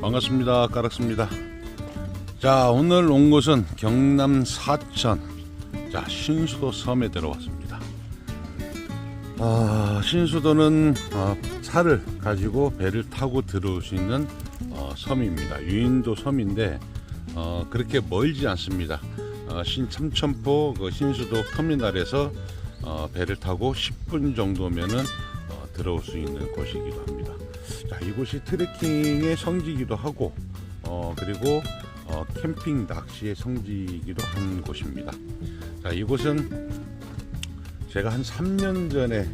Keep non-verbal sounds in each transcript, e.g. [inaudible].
반갑습니다. 까락습니다. 자, 오늘 온 곳은 경남 사천. 자, 신수도 섬에 들어왔습니다. 아, 신수도는 어, 차를 가지고 배를 타고 들어올 수 있는 어, 섬입니다. 유인도 섬인데 어, 그렇게 멀지 않습니다. 어, 신 삼천포 그 신수도 터미널에서 어, 배를 타고 10분 정도면은 어, 들어올 수 있는 곳이기도 합니다. 자, 이곳이 트레킹의 성지이기도 하고 어, 그리고 어, 캠핑 낚시의 성지이기도 한 곳입니다. 자, 이곳은 제가 한 3년 전에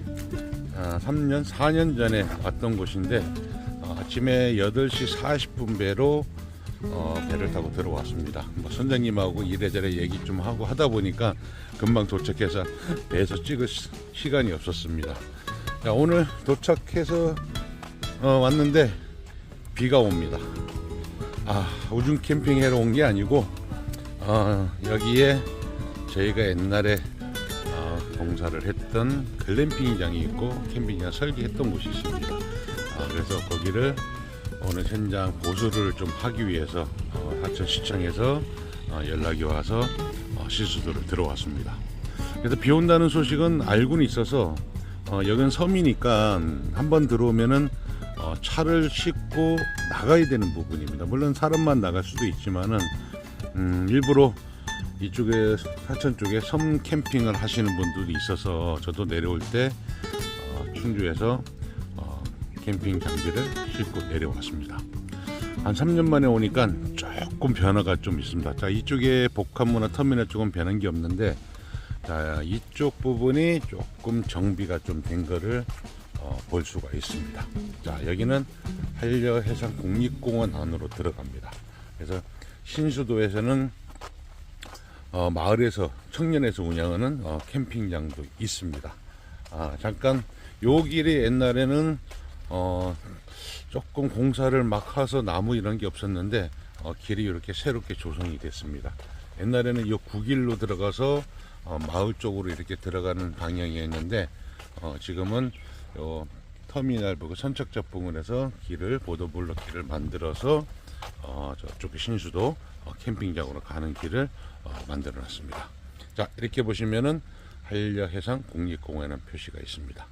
아, 3년 4년 전에 왔던 곳인데 어, 아침에 8시 40분 배로 어, 배를 타고 들어왔습니다. 뭐 선장님하고 이래저래 얘기 좀 하고 하다 보니까 금방 도착해서 배에서 찍을 시- 시간이 없었습니다. 자, 오늘 도착해서 어, 왔는데 비가 옵니다. 아, 우중 캠핑 하러 온 게 아니고 어, 여기에 저희가 옛날에 어, 봉사를 했던 글램핑장이 있고 캠핑장 설계했던 곳이 있습니다. 아, 그래서 거기를 오늘 현장 보수를 좀 하기 위해서 어, 하천시청에서 어, 연락이 와서 어, 시수도를 들어왔습니다. 그래서 비 온다는 소식은 알고는 있어서 어, 여긴 섬이니까 한번 들어오면은 어, 차를 싣고 나가야 되는 부분입니다. 물론 사람만 나갈 수도 있지만은 음, 일부러 이쪽에 사천 쪽에 섬 캠핑을 하시는 분들이 있어서 저도 내려올 때 어, 충주에서 어, 캠핑 장비를 싣고 내려왔습니다. 한 3년 만에 오니까 조금 변화가 좀 있습니다. 자, 이쪽에 복합문화 터미널 쪽은 변한 게 없는데 자, 이쪽 부분이 조금 정비가 좀 된 거를 어, 볼 수가 있습니다. 자, 여기는 한려해상 국립공원 안으로 들어갑니다. 그래서 신수도에서는 어, 마을에서 청년에서 운영하는 어, 캠핑장도 있습니다. 아, 잠깐 요 길이 옛날에는 어, 조금 공사를 막 해서 나무 이런 게 없었는데 어, 길이 이렇게 새롭게 조성이 됐습니다. 옛날에는 이 구길로 들어가서 어, 마을 쪽으로 이렇게 들어가는 방향이었는데 어, 지금은 요 터미널 부근 선착자 부근에서 길을 보도블록 길을 만들어서 어, 저쪽 신수도 어, 캠핑장으로 가는 길을 어, 만들어 놨습니다. 자 이렇게 보시면은 한려 해상 국립공원이라는 표시가 있습니다.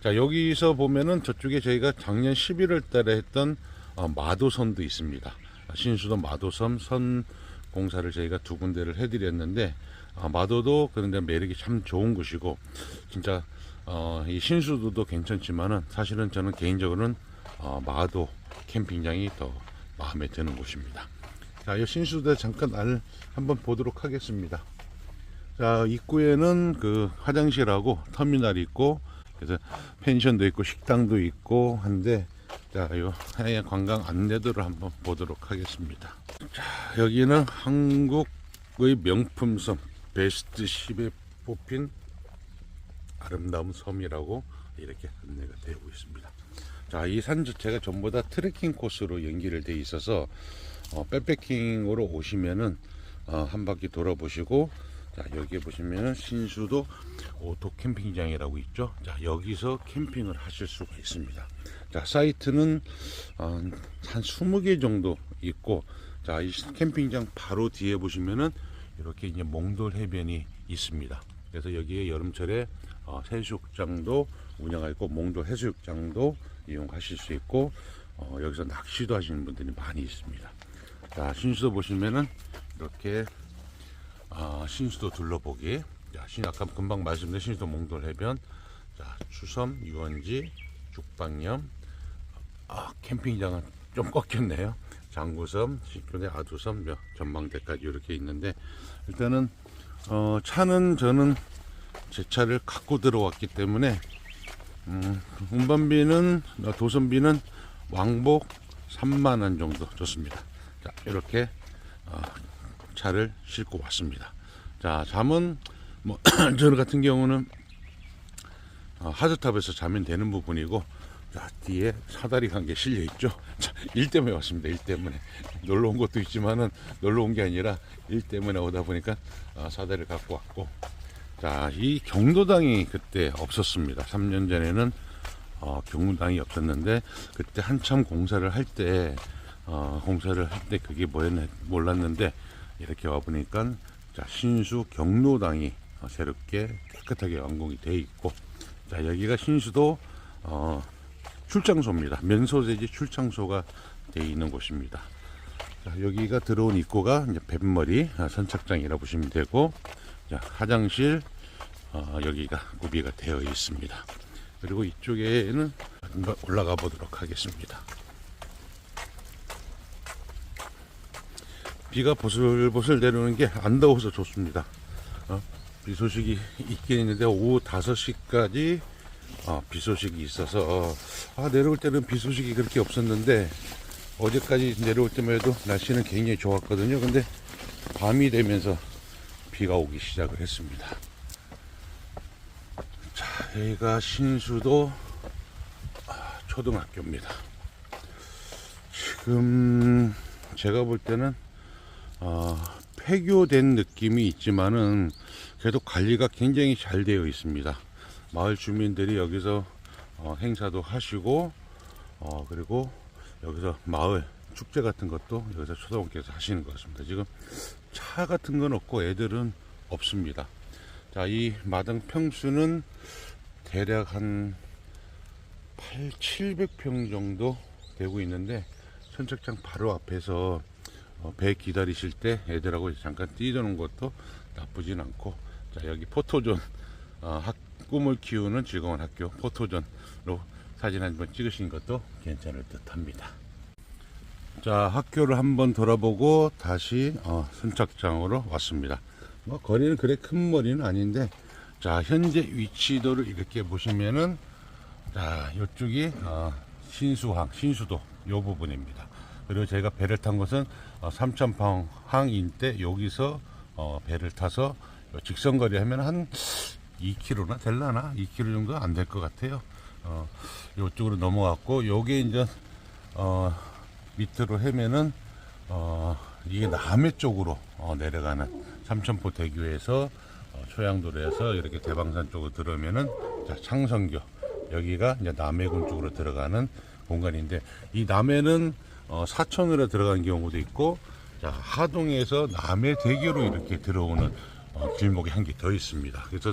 자 여기서 보면은 저쪽에 저희가 작년 11월 달에 했던 어, 마도섬도 있습니다. 신수도 마도섬 선 공사를 저희가 두 군데를 해드렸는데 어, 마도도 그런데 매력이 참 좋은 곳이고 진짜 어, 이 신수도도 괜찮지만은 사실은 저는 개인적으로는 어, 마도 캠핑장이 더 마음에 드는 곳입니다. 자, 이 신수도 잠깐 알 한번 보도록 하겠습니다. 자, 입구에는 그 화장실하고 터미널이 있고 그래서 펜션도 있고 식당도 있고 한데 자, 요 하얀 관광 안내도를 한번 보도록 하겠습니다. 자, 여기는 한국의 명품 섬 베스트 10에 뽑힌 아름다운 섬이라고 이렇게 안내가 되고 있습니다. 자, 이 산 자체가 전부 다 트레킹 코스로 연기를 돼 있어서 어, 백패킹으로 오시면은 어, 한 바퀴 돌아보시고 자, 여기 보시면은 신수도 오토 캠핑장이라고 있죠. 자, 여기서 캠핑을 하실 수가 있습니다. 자, 사이트는 어, 한 20개 정도 있고 자, 이 캠핑장 바로 뒤에 보시면은 이렇게 이제 몽돌 해변이 있습니다. 그래서 여기에 여름철에 어, 해수욕장도 운영하고 있고 몽돌 해수욕장도 이용하실 수 있고 어, 여기서 낚시도 하시는 분들이 많이 있습니다. 자, 신수도 보시면은 이렇게 아, 신수도 둘러보기. 자, 신 아까 금방 말씀드린 신수도 몽돌 해변. 자, 추섬, 유원지, 죽방염. 아, 캠핑장은 좀 꺾였네요. 장구섬, 신촌의 아두섬, 몇- 전망대까지 이렇게 있는데 일단은 어, 차는 저는 제 차를 갖고 들어왔기 때문에 음, 운반비는 어, 도선비는 왕복 3만 원 정도 줬습니다. 자, 이렇게 어, 차를 싣고 왔습니다. 자, 잠은 뭐 [clears throat] 저 같은 경우는 어, 하드탑에서 자면 되는 부분이고 자, 뒤에 사다리 한개 실려 있죠. 자, 일 때문에 왔습니다. 일 때문에 놀러 온 것도 있지만은 놀러 온 게 아니라 일 때문에 오다 보니까 어, 사다리를 갖고 왔고 자, 이 경로당이 그때 없었습니다. 3년 전에는 어, 경로당이 없었는데 그때 한참 공사를 할 때 어, 공사를 할 때 그게 뭐였나 몰랐는데 이렇게 와 보니까 자 신수 경로당이 어, 새롭게 깨끗하게 완공이 돼 있고 자 여기가 신수도 어, 출장소입니다. 면소재지 출장소가 돼 있는 곳입니다. 자, 여기가 들어온 입구가 이제 뱃머리 아, 선착장이라 보시면 되고 자, 화장실 어, 여기가 구비가 되어 있습니다. 그리고 이쪽에는 올라가 보도록 하겠습니다. 비가 보슬보슬 내려오는 게 안 더워서 좋습니다. 어, 비 소식이 있긴 있는데 오후 5시까지 어, 비 소식이 있어서 어, 아, 내려올 때는 비 소식이 그렇게 없었는데 어제까지 내려올 때만 해도 날씨는 굉장히 좋았거든요. 근데 밤이 되면서 비가 오기 시작을 했습니다. 자, 여기가 신수도 아, 초등학교입니다. 지금 제가 볼 때는 어, 폐교된 느낌이 있지만은 그래도 관리가 굉장히 잘 되어 있습니다. 마을 주민들이 여기서 어, 행사도 하시고 어, 그리고 여기서 마을 축제 같은 것도 여기서 초등학교에서 하시는 것 같습니다. 지금 차 같은 건 없고 애들은 없습니다. 자, 이 마당 평수는 대략 한 8, 700평 정도 되고 있는데 선착장 바로 앞에서 어, 배 기다리실 때 애들하고 잠깐 뛰도는 것도 나쁘진 않고 자 여기 포토존 어, 학, 꿈을 키우는 즐거운 학교 포토존으로 사진 한번 찍으신 것도 괜찮을 듯 합니다. 자 학교를 한번 돌아보고 다시 어, 선착장으로 왔습니다. 뭐 거리는 그래 큰 머리는 아닌데 자 현재 위치도를 이렇게 보시면은 자 이쪽이 어, 신수항 신수도 요 부분입니다 그리고 저희가 배를 탄 곳은 어, 삼천평 항인데 여기서 어, 배를 타서 직선거리 하면 한 2km나 될라나 2km 정도 안 될 것 같아요. 어, 이쪽으로 넘어갔고 요게 이제 어, 밑으로 헤면은 어, 이게 남해 쪽으로 어, 내려가는 삼천포 대교에서 어, 초양도로에서 이렇게 대방산 쪽으로 들어오면은 자, 창성교 여기가 이제 남해군 쪽으로 들어가는 공간인데 이 남해는 어, 사천으로 들어가는 경우도 있고 자, 하동에서 남해 대교로 이렇게 들어오는 어, 길목이 한 개 더 있습니다. 그래서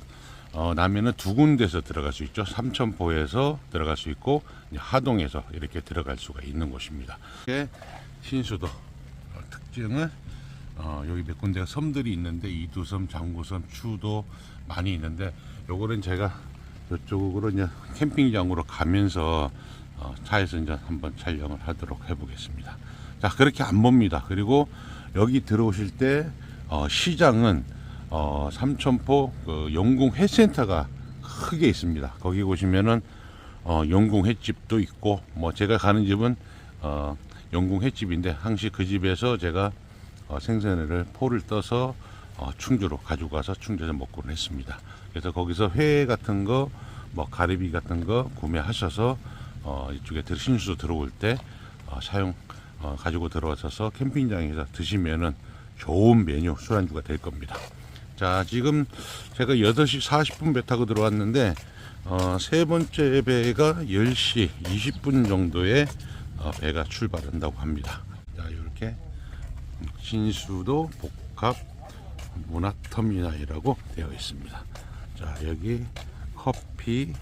어, 남해는 두 군데서 들어갈 수 있죠. 삼천포에서 들어갈 수 있고 하동에서 이렇게 들어갈 수가 있는 곳입니다. 신수도 어, 특징은 어, 여기 몇 군데가 섬들이 있는데 이두섬, 장구섬, 추도 많이 있는데 요거는 제가 이쪽으로 이제 캠핑장으로 가면서 어, 차에서 이제 한번 촬영을 하도록 해보겠습니다. 자 그렇게 안 봅니다. 그리고 여기 들어오실 때 어, 시장은 어, 삼천포 그 영궁 회센터가 크게 있습니다. 거기 보시면은 어, 영궁 횟집도 있고 뭐 제가 가는 집은 어, 영궁 횟집인데 항시 그 집에서 제가 어, 생선회를 포를 떠서 어, 충주로 가지고 가서 충주에서 먹곤 했습니다. 그래서 거기서 회 같은 거, 뭐 가리비 같은 거 구매하셔서 어, 이쪽에 들- 신수 들어올 때 어, 사용 어, 가지고 들어와서 캠핑장에서 드시면은 좋은 메뉴 술안주가 될 겁니다. 자, 지금 제가 8시 40분 배 타고 들어왔는데 어, 세 번째 배가 10시 20분 정도에 어, 배가 출발한다고 합니다. 자, 이렇게 신수도 복합 문화터미널이라고 되어 있습니다. 자, 여기 커피,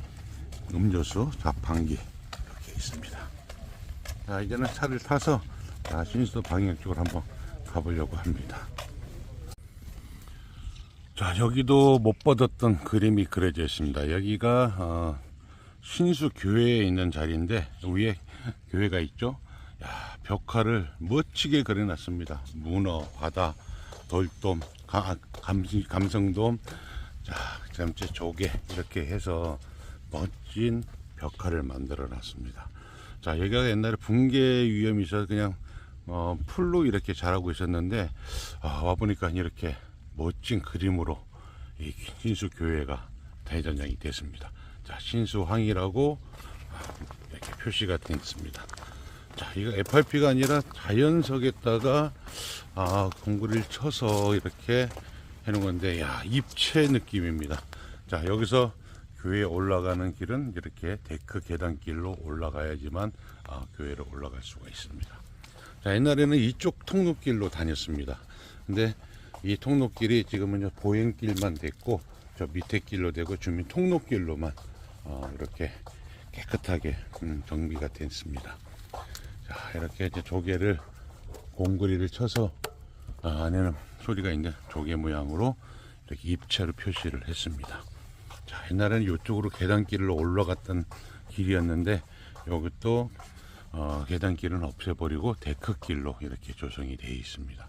음료수, 자판기 이렇게 있습니다. 자, 이제는 차를 타서 자, 신수도 방향 쪽으로 한번 가보려고 합니다. 자, 여기도 못 받았던 그림이 그려져 있습니다. 여기가 어, 신수 교회에 있는 자리인데 위에 교회가 있죠. 야, 벽화를 멋지게 그려놨습니다. 문어, 바다, 돌돔, 가- 감, 감성돔, 자, 그다음에 조개 이렇게 해서 멋진 벽화를 만들어 놨습니다. 자, 여기가 옛날에 붕괴 위험이 있어서 그냥 어, 풀로 이렇게 자라고 있었는데 아, 와 보니까 이렇게 멋진 그림으로 이 신수 교회가 대전장이 됐습니다. 자, 신수항이라고 아, 이렇게 표시가 되어 있습니다. 자, 이거 FRP가 아니라 자연석에다가 아, 공구리를 쳐서 이렇게 해놓은 건데, 야, 입체 느낌입니다. 자, 여기서 교회에 올라가는 길은 이렇게 데크 계단길로 올라가야지만 아, 교회로 올라갈 수가 있습니다. 자, 옛날에는 이쪽 통로길로 다녔습니다. 근데 이 통로길이 지금은 보행길만 됐고 저 밑에 길로 되고 주민 통로길로만 어, 이렇게 깨끗하게 음, 정비가 됐습니다. 자, 이렇게 이제 조개를 공구리를 쳐서 아, 안에는 소리가 있는 조개 모양으로 이렇게 입체로 표시를 했습니다. 자, 옛날에는 이쪽으로 계단길로 올라갔던 길이었는데 여기도 어, 계단길은 없애버리고 데크길로 이렇게 조성이 되어 있습니다.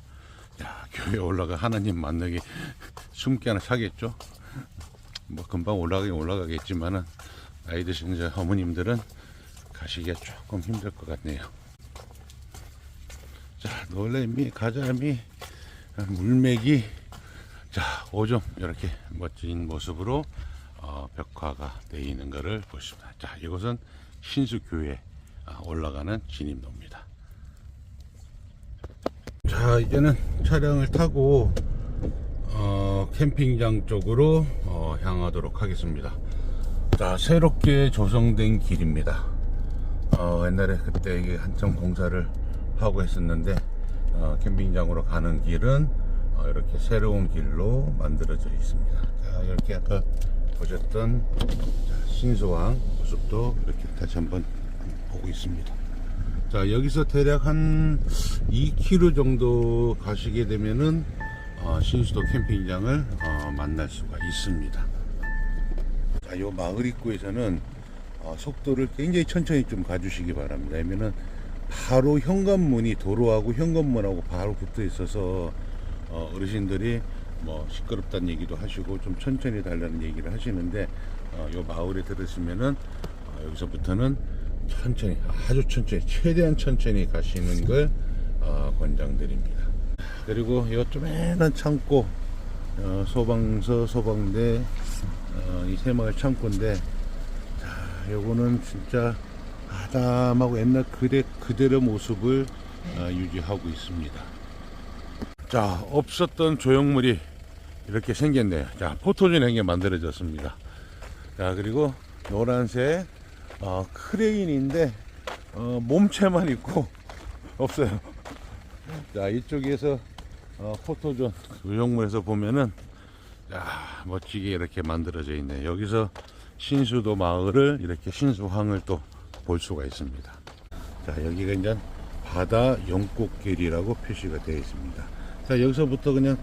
야, 교회 올라가 하나님 만나기 숨기 하나 차겠죠? 뭐 금방 올라가긴 올라가겠지만은 나이 드신 어머님들은 가시기가 조금 힘들 것 같네요. 자, 놀래미, 가자미, 물메기, 자, 오점 이렇게 멋진 모습으로 어, 벽화가 되어 있는 것을 보십니다. 자, 이곳은 신수교회 아, 올라가는 진입로입니다. 자, 이제는 차량을 타고 어, 캠핑장 쪽으로 어, 향하도록 하겠습니다. 자, 새롭게 조성된 길입니다. 어, 옛날에 그때 이게 한참 공사를 하고 했었는데 어, 캠핑장으로 가는 길은 어, 이렇게 새로운 길로 만들어져 있습니다. 자, 이렇게 아까 보셨던 자, 신소왕 모습도 이렇게 다시 한번 보고 있습니다. 자, 여기서 대략 한 2km 정도 가시게 되면은 어, 신수도 캠핑장을 어, 만날 수가 있습니다. 자, 요 마을 입구에서는 어, 속도를 굉장히 천천히 좀 가주시기 바랍니다. 왜냐면은 바로 현관문이 도로하고 현관문하고 바로 붙어 있어서 어, 어르신들이 뭐 시끄럽다는 얘기도 하시고 좀 천천히 달라는 얘기를 하시는데 어, 요 마을에 들으시면은 어, 여기서부터는 천천히 아주 천천히 최대한 천천히 가시는 걸 어, 권장드립니다. 그리고 요 조그만한 창고 어, 소방서 소방대 어, 이 새마을 창고인데 자 요거는 진짜 아담하고 옛날 그대, 그대로 모습을 어, 유지하고 있습니다. 자, 없었던 조형물이 이렇게 생겼네요. 자, 포토존 게 만들어졌습니다. 자, 그리고 노란색 어, 크레인인데 어, 몸체만 있고 [laughs] 없어요. 자, 이쪽에서 어, 포토존 조형물에서 보면은 야, 멋지게 이렇게 만들어져 있네. 여기서 신수도 마을을 이렇게 신수항을 또 볼 수가 있습니다. 자, 여기가 이제 바다 연꽃길이라고 표시가 되어 있습니다. 자, 여기서부터 그냥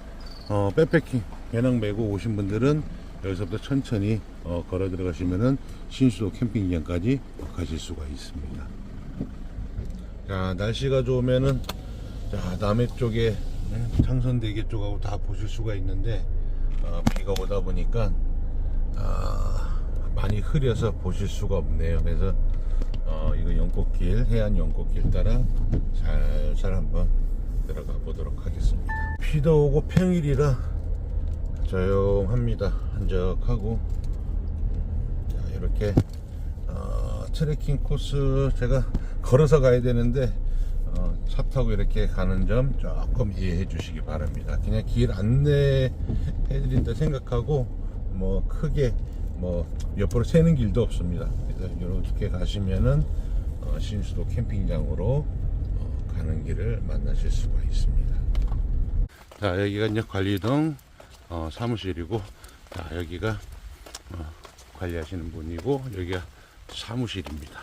어, 백패킹 배낭 메고 오신 분들은 여기서부터 천천히 어, 걸어 들어가시면은 신수도 캠핑장까지 가실 수가 있습니다. 자, 날씨가 좋으면은 자, 남해 쪽에 음, 창선대교 쪽하고 다 보실 수가 있는데 어, 비가 오다 보니까 아, 많이 흐려서 보실 수가 없네요. 그래서 어, 이거 연꽃길 해안 연꽃길 따라 살살 한번 들어가 보도록 하겠습니다. 비도 오고 평일이라 조용합니다. 한적하고 자, 이렇게 어, 트레킹 코스 제가 걸어서 가야 되는데 어, 차 타고 이렇게 가는 점 조금 이해해 주시기 바랍니다. 그냥 길 안내해 드린다 생각하고 뭐 크게 뭐 옆으로 새는 길도 없습니다. 그래서 이렇게 가시면은 어, 신수도 캠핑장으로 어, 가는 길을 만나실 수가 있습니다. 자 여기가 이제 관리동 어, 사무실이고 자 여기가 어, 관리하시는 분이고 여기가 사무실입니다.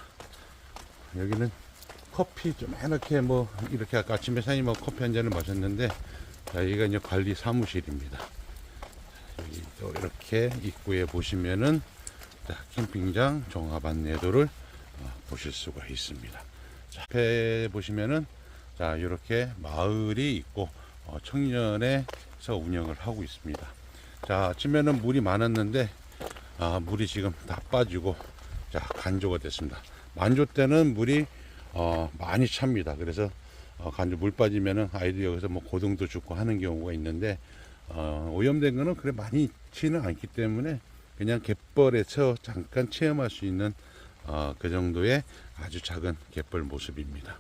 여기는 커피 좀 이렇게 뭐 이렇게 아까 아침에 사장님하고 커피 한 잔을 마셨는데 자 여기가 이제 관리 사무실입니다. 이렇게 입구에 보시면은 자, 캠핑장 종합 안내도를 어, 보실 수가 있습니다. 자, 앞에 보시면은 자 이렇게 마을이 있고 어, 청년에서 운영을 하고 있습니다. 자 아침에는 물이 많았는데 아, 물이 지금 다 빠지고 자 간조가 됐습니다. 만조 때는 물이 어, 많이 찹니다. 그래서 어, 간조 물 빠지면은 아이들 여기서 뭐 고등도 죽고 하는 경우가 있는데 어, 오염된 거는 그래 많이 치는 않기 때문에 그냥 갯벌에서 잠깐 체험할 수 있는 어, 그 정도의 아주 작은 갯벌 모습입니다.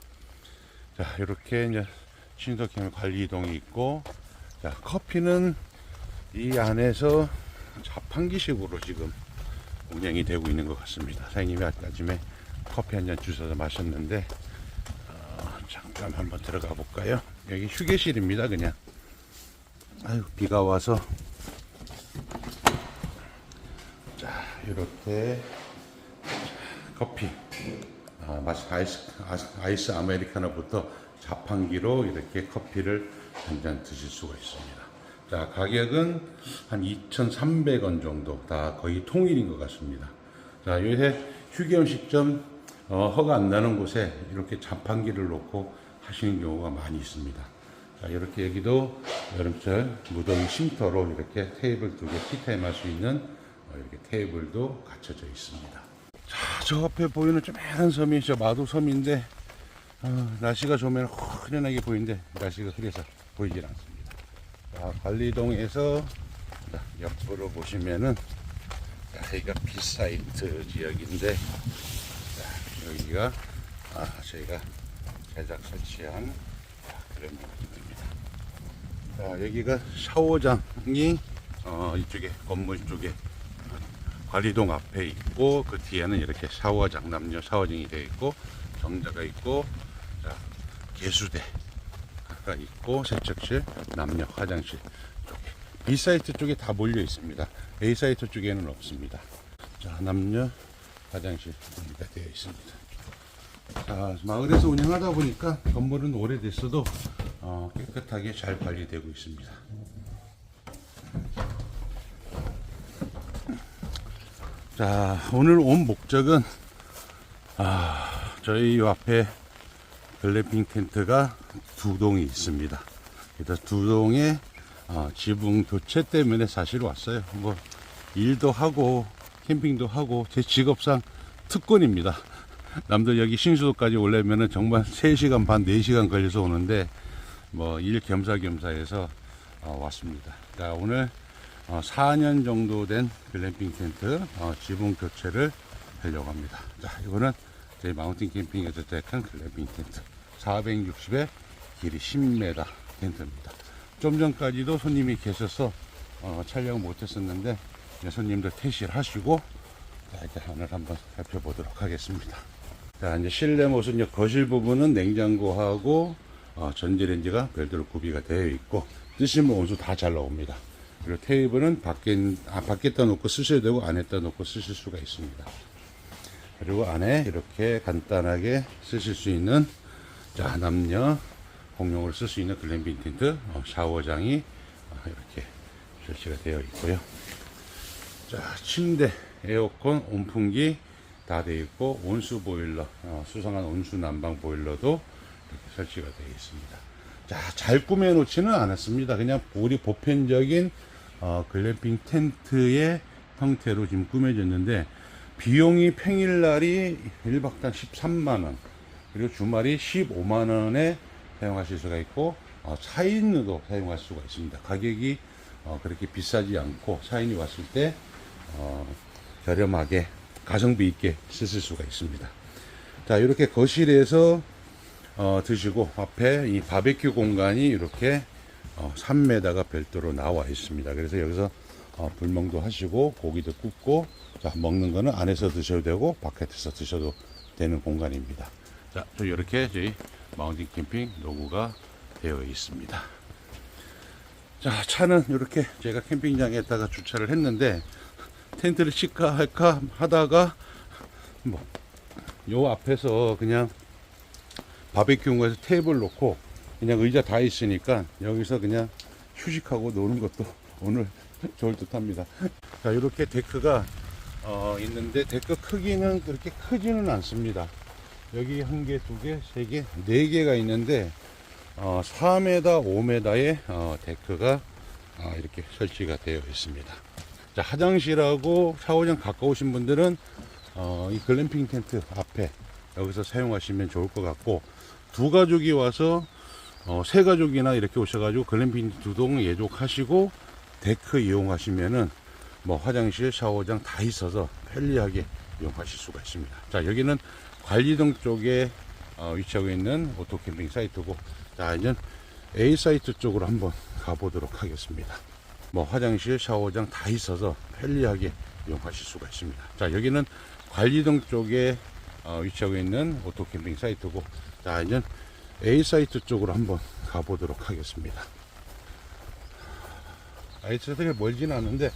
자, 이렇게 이제 신석캠 관리동이 있고, 자, 커피는 이 안에서 자판기식으로 지금 운영이 되고 있는 것 같습니다. 사장님이 아침에 커피 한 잔 주셔서 마셨는데, 어, 참 그럼 한번 들어가 볼까요? 여기 휴게실입니다, 그냥. 아유, 비가 와서. 자, 이렇게 커피. 아, 아이스, 아이스, 아메리카노부터 자판기로 이렇게 커피를 한 잔 드실 수가 있습니다. 자, 가격은 한 2,300원 정도. 다 거의 통일인 것 같습니다. 자, 요새 휴게 음식점 어, 허가 안 나는 곳에 이렇게 자판기를 놓고 하시는 경우가 많이 있습니다. 자, 이렇게 여기도 여름철 무더위 쉼터로 이렇게 테이블 두 개 티타임 할 수 있는 어, 이렇게 테이블도 갖춰져 있습니다. 자, 저 앞에 보이는 조그마한 섬이 저 마도섬인데 어, 날씨가 좋으면 흐련하게 보이는데 날씨가 흐려서 보이질 않습니다. 자, 관리동에서 자, 옆으로 보시면은 자, 여기가 비사이트 지역인데 자, 여기가 아, 저희가 제작 설치한 자, 그런 부분입니다. 자, 여기가 샤워장이 어, 이쪽에 건물 쪽에 관리동 앞에 있고 그 뒤에는 이렇게 샤워장 남녀 샤워장이 되어 있고 정자가 있고 자, 개수대가 있고 세척실 남녀 화장실 쪽에 B 사이트 쪽에 다 몰려 있습니다. A 사이트 쪽에는 없습니다. 자 남녀 화장실 여기가 되어 있습니다. 자, 마을에서 운영하다 보니까 건물은 오래됐어도 어, 깨끗하게 잘 관리되고 있습니다. 자, 오늘 온 목적은 아, 저희 요 앞에 글램핑 텐트가 두 동이 있습니다. 그래서 두 동의 어, 지붕 교체 때문에 사실 왔어요. 뭐 일도 하고 캠핑도 하고 제 직업상 특권입니다. 남들 여기 신수도까지 오려면은 정말 3시간 반, 4시간 걸려서 오는데 뭐 일 겸사겸사해서 어, 왔습니다. 자, 오늘 어, 4년 정도 된 글램핑 텐트 어, 지붕 교체를 하려고 합니다. 자, 이거는 저희 마운틴 캠핑에서 제작한 글램핑 텐트 460에 길이 10m 텐트입니다. 좀 전까지도 손님이 계셔서 어, 촬영 못했었는데 손님들 퇴실 하시고 자, 이제 오늘 한번 살펴보도록 하겠습니다. 자, 이제 실내 모습, 거실 부분은 냉장고하고 어, 전자레인지가 별도로 구비가 되어 있고 쓰시면 온수 다 잘 나옵니다. 그리고 테이블은 밖에, 아, 밖에다 놓고 쓰셔도 되고 안에다 놓고 쓰실 수가 있습니다. 그리고 안에 이렇게 간단하게 쓰실 수 있는 자, 남녀 공용으로 쓸 수 있는 글램핑 텐트 어, 샤워장이 어, 이렇게 설치가 되어 있고요. 자, 침대, 에어컨, 온풍기 다 되어 있고 온수 보일러, 어, 수상한 온수 난방 보일러도 설치가 되어 있습니다. 자, 잘 꾸며 놓지는 않았습니다. 그냥 우리 보편적인 어, 글램핑 텐트의 형태로 지금 꾸며졌는데 비용이 평일날이 1박당 13만원 그리고 주말이 15만원에 사용하실 수가 있고 어, 4인으로 사용할 수가 있습니다. 가격이 어, 그렇게 비싸지 않고 4인이 왔을 때 어, 저렴하게 가성비 있게 쓰실 수가 있습니다. 자 이렇게 거실에서 어, 드시고 앞에 이 바베큐 공간이 이렇게 어, 3m가 별도로 나와 있습니다. 그래서 여기서 어, 불멍도 하시고 고기도 굽고 자, 먹는 거는 안에서 드셔도 되고 바깥에서 드셔도 되는 공간입니다. 자, 저 이렇게 저희 마운틴 캠핑 로고가 되어 있습니다. 자, 차는 이렇게 제가 캠핑장에다가 주차를 했는데 텐트를 칠까 할까 하다가 뭐 요 앞에서 그냥 바베큐 공간에서 테이블 놓고 그냥 의자 다 있으니까 여기서 그냥 휴식하고 노는 것도 [laughs] 오늘 좋을 듯 합니다. 자, 이렇게 데크가 어, 있는데 데크 크기는 그렇게 크지는 않습니다. 여기 한 개, 두 개, 세 개, 네 개가 있는데 어, 4m, 5m의 어, 데크가 어, 이렇게 설치가 되어 있습니다. 자, 화장실하고 샤워장 가까우신 분들은 어, 이 글램핑 텐트 앞에 여기서 사용하시면 좋을 것 같고 두 가족이 와서 어, 세 가족이나 이렇게 오셔가지고 글램핑 두 동 예족하시고 데크 이용하시면은 뭐 화장실, 샤워장 다 있어서 편리하게 이용하실 수가 있습니다. 자 여기는 관리동 쪽에 어, 위치하고 있는 오토 캠핑 사이트고 자 이제 A 사이트 쪽으로 한번 가보도록 하겠습니다. 뭐 화장실, 샤워장 다 있어서 편리하게 이용하실 수가 있습니다. 자 여기는 관리동 쪽에 어, 위치하고 있는 오토 캠핑 사이트고 자 이제 A 사이트 쪽으로 한번 가보도록 하겠습니다. A 사이트가 멀지는 않은데,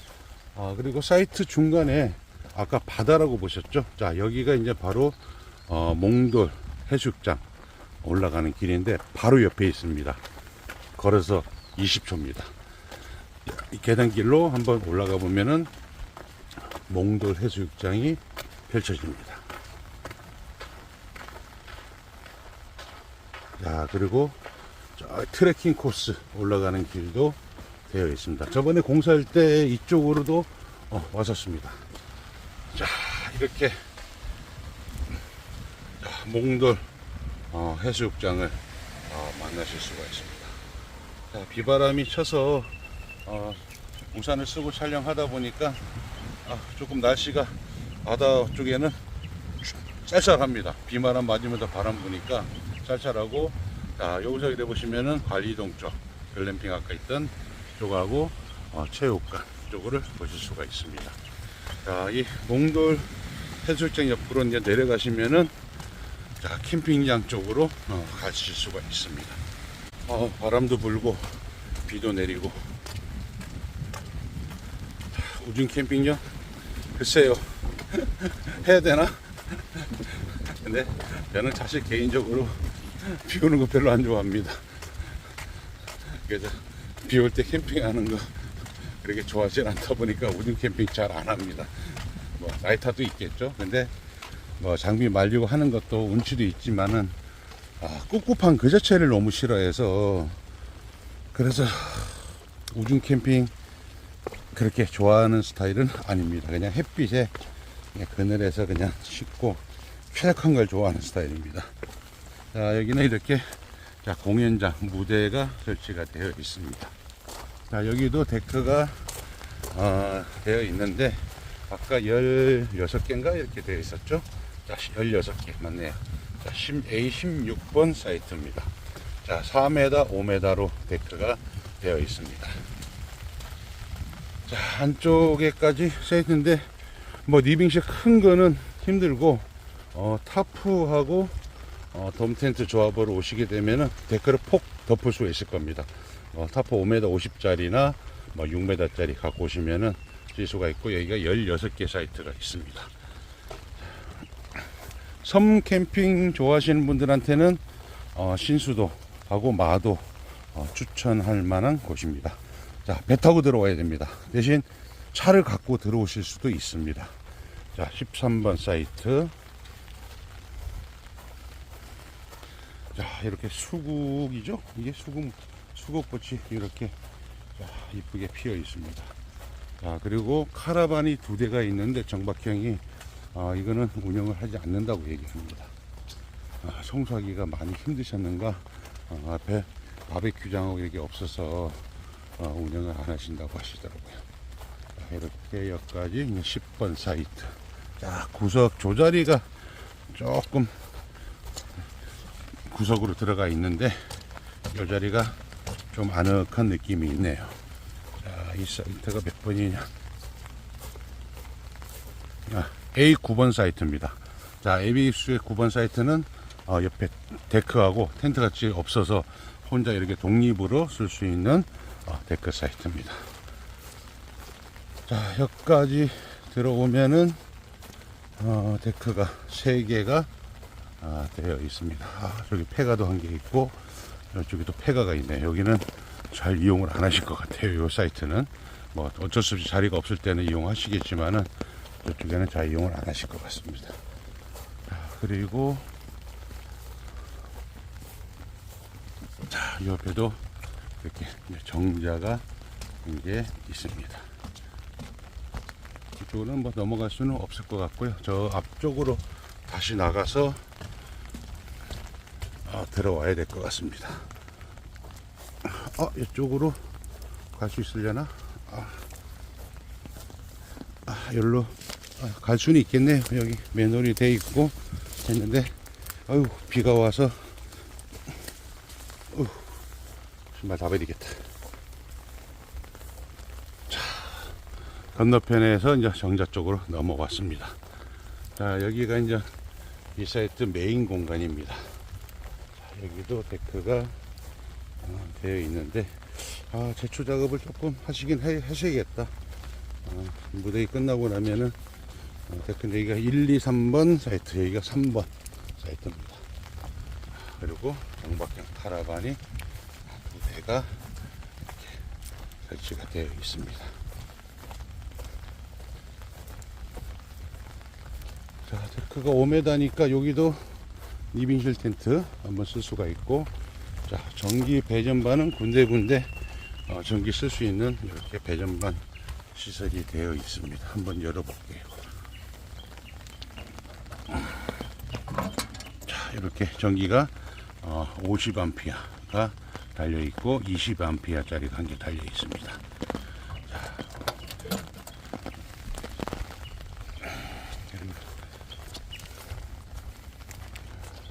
아, 그리고 사이트 중간에 아까 바다라고 보셨죠? 자, 여기가 이제 바로, 어, 몽돌 해수욕장 올라가는 길인데, 바로 옆에 있습니다. 걸어서 20초입니다. 이 계단길로 한번 올라가 보면은 몽돌 해수욕장이 펼쳐집니다. 자, 그리고 저 트레킹 코스 올라가는 길도 되어 있습니다. 저번에 공사할 때 이쪽으로도 어, 왔었습니다. 자, 이렇게 자, 몽돌 어, 해수욕장을 어, 만나실 수가 있습니다. 자, 비바람이 쳐서 어, 우산을 쓰고 촬영하다 보니까 아, 조금 날씨가 바다 쪽에는 쌀쌀합니다. 비바람 맞으면서 바람 부니까 쌀쌀하고 자, 여기서 이래 보시면은 관리동 쪽 글램핑 아까 있던 쪽하고 어, 체육관 쪽을 보실 수가 있습니다. 자, 이 몽돌 해수욕장 옆으로 이제 내려가시면은 자, 캠핑장 쪽으로 어, 가실 수가 있습니다. 어, 바람도 불고 비도 내리고 우중 캠핑장 글쎄요 [laughs] 해야 되나? [laughs] 근데 저는 사실 개인적으로 비 오는 거 별로 안 좋아합니다. 그래서 비 올 때 캠핑하는 거 그렇게 좋아하지 않다 보니까 우중 캠핑 잘 안 합니다. 뭐 나이타도 있겠죠. 근데 뭐 장비 말리고 하는 것도 운치도 있지만은 아, 꿉꿉한 그 자체를 너무 싫어해서 그래서 우중 캠핑 그렇게 좋아하는 스타일은 아닙니다. 그냥 햇빛에 그냥 그늘에서 그냥 쉽고 쾌적한 걸 좋아하는 스타일입니다. 자, 여기는 이렇게 자, 공연장 무대가 설치가 되어 있습니다. 자, 여기도 데크가 어, 되어 있는데 아까 16개인가 이렇게 되어 있었죠? 자, 16개 맞네요. 자, A16번 사이트입니다. 자, 4m, 5m로 데크가 되어 있습니다. 자, 안쪽에까지 세트인데, 뭐, 리빙실 큰 거는 힘들고, 어, 타프하고, 어, 돔 텐트 조합으로 오시게 되면은 데크를 폭 덮을 수 있을 겁니다. 어, 타프 5m 50짜리나 뭐 6m짜리 갖고 오시면은 쓸 수가 있고, 여기가 16개 사이트가 있습니다. 섬 캠핑 좋아하시는 분들한테는 어, 신수도 하고 마도 어, 추천할 만한 곳입니다. 자, 배 타고 들어와야 됩니다. 대신 차를 갖고 들어오실 수도 있습니다. 자, 13번 사이트. 자, 이렇게 수국이죠? 이게 수국, 수국꽃이 이렇게 자, 이쁘게 피어 있습니다. 자, 그리고 카라반이 두 대가 있는데 정박형이 아, 이거는 운영을 하지 않는다고 얘기합니다. 아, 청소하기가 많이 힘드셨는가? 아, 앞에 바베큐장하고 이렇게 없어서 어, 운영을 안 하신다고 하시더라고요. 자, 이렇게 여기까지 이제 10번 사이트. 자, 구석 조자리가 조금 구석으로 들어가 있는데 이 자리가 좀 아늑한 느낌이 있네요. 자, 이 사이트가 몇 번이냐? 아, A9번 사이트입니다. 자, ABS의 9번 사이트는 어, 옆에 데크하고 텐트 같이 없어서 혼자 이렇게 독립으로 쓸 수 있는 어, 데크 사이트입니다. 자, 여기까지 들어오면은 어, 데크가 3개가 아, 되어 있습니다. 아, 저기 폐가도 한 개 있고 저쪽에도 폐가가 있네요. 여기는 잘 이용을 안 하실 것 같아요. 이 사이트는 뭐 어쩔 수 없이 자리가 없을 때는 이용하시겠지만은 저쪽에는 잘 이용을 안 하실 것 같습니다. 자, 그리고 자, 이 옆에도 이렇게 정자가 이게 있습니다. 이쪽으로는 뭐 넘어갈 수는 없을 것 같고요. 저 앞쪽으로 다시 나가서 어, 들어와야 될 것 같습니다. 어, 이쪽으로 갈 수 있으려나? 아, 아 여기로 아, 갈 수는 있겠네요. 여기 맨홀이 돼 있고 했는데, 아유 비가 와서 어휴, 신발 다 버리겠다. 자, 건너편에서 이제 정자 쪽으로 넘어왔습니다. 자, 여기가 이제 이 사이트 메인 공간입니다. 자, 여기도 데크가 어, 되어 있는데 아 제초 작업을 조금 하시긴 해, 하셔야겠다. 어, 무대기 끝나고 나면은 어, 데크 여기가 1, 2, 3번 사이트 여기가 3번 사이트입니다. 그리고 정박형 카라반이 두 대가 이렇게 설치가 되어 있습니다. 자 데크가 5m니까 여기도 2인실 텐트 한번 쓸 수가 있고 자 전기 배전반은 군데군데 어, 전기 쓸 수 있는 이렇게 배전반 시설이 되어 있습니다. 한번 열어볼게요. 자 이렇게 전기가 어, 50A가 달려 있고 20A짜리가 한 개 달려 있습니다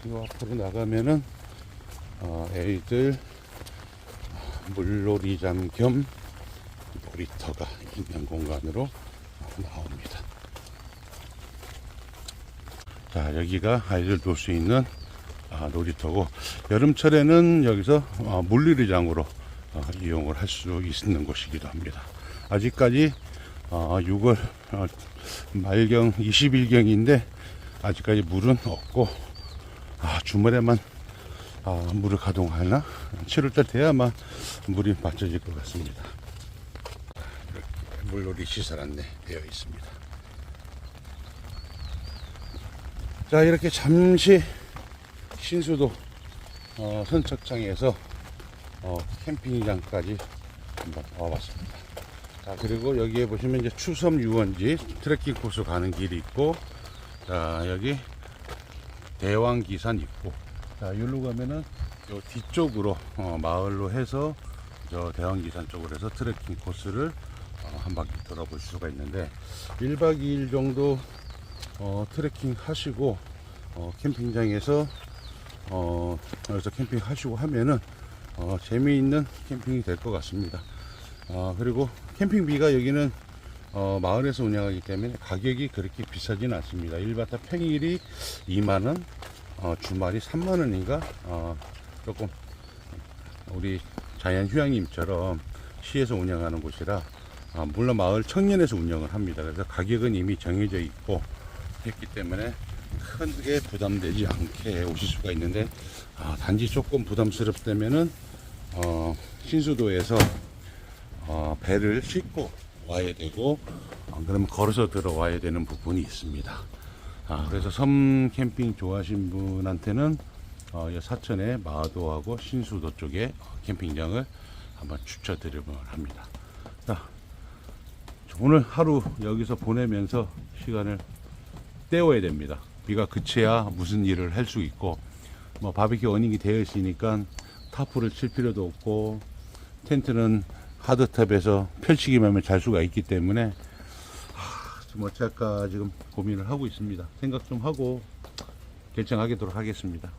이 앞으로 나가면은 어, 애들 물놀이장 겸 놀이터가 있는 공간으로 나옵니다. 자 여기가 아이들 놀 수 있는 아, 놀이터고 여름철에는 여기서 어, 물놀이장으로 어, 이용을 할 수 있는 곳이기도 합니다. 아직까지 어, 6월 어, 말경 20일경인데 아직까지 물은 없고 아, 주말에만 아, 물을 가동하나 7월달 돼야만 물이 맞춰질 것 같습니다. 물놀이 시설 안내 되어 있습니다. 자 이렇게 잠시 신수도 어, 선착장에서 어, 캠핑장까지 한번 와봤습니다. 자 그리고 여기에 보시면 이제 추섬 유원지 트레킹 코스 가는 길이 있고 자 여기 대왕기산 있고 자 여기로 가면은 요 뒤쪽으로 어, 마을로 해서 저 대왕기산 쪽으로 해서 트레킹 코스를 어, 한 바퀴 돌아볼 수가 있는데 1박 2일 정도 어, 트레킹 하시고 어, 캠핑장에서 어, 여기서 캠핑 하시고 하면은 어, 재미있는 캠핑이 될 것 같습니다. 어, 그리고 캠핑비가 여기는 어, 마을에서 운영하기 때문에 가격이 그렇게 비싸진 않습니다. 1바타 평일이 2만원, 어, 주말이 3만원인가, 어, 조금, 우리 자연 휴양림처럼 시에서 운영하는 곳이라, 아, 물론 마을 청년에서 운영을 합니다. 그래서 가격은 이미 정해져 있고, 했기 때문에 크게 부담되지 않게 오실 수가 있는데, 아, 단지 조금 부담스럽다면은, 어, 신수도에서 어, 배를 싣고 와야 되고 어, 그러면 걸어서 들어와야 되는 부분이 있습니다. 아, 그래서 섬 캠핑 좋아하신 분한테는 어, 이 사천의 마도하고 신수도 쪽에 어, 캠핑장을 한번 추천드리면 합니다. 자, 오늘 하루 여기서 보내면서 시간을 때워야 됩니다. 비가 그쳐야 무슨 일을 할 수 있고 뭐 바비큐 어닝이 되어 있으니까 타프를 칠 필요도 없고 텐트는 하드탑에서 펼치기만 하면 잘 수가 있기 때문에 하, 좀 어쩔까 지금 고민을 하고 있습니다. 생각 좀 하고 결정하도록 하겠습니다.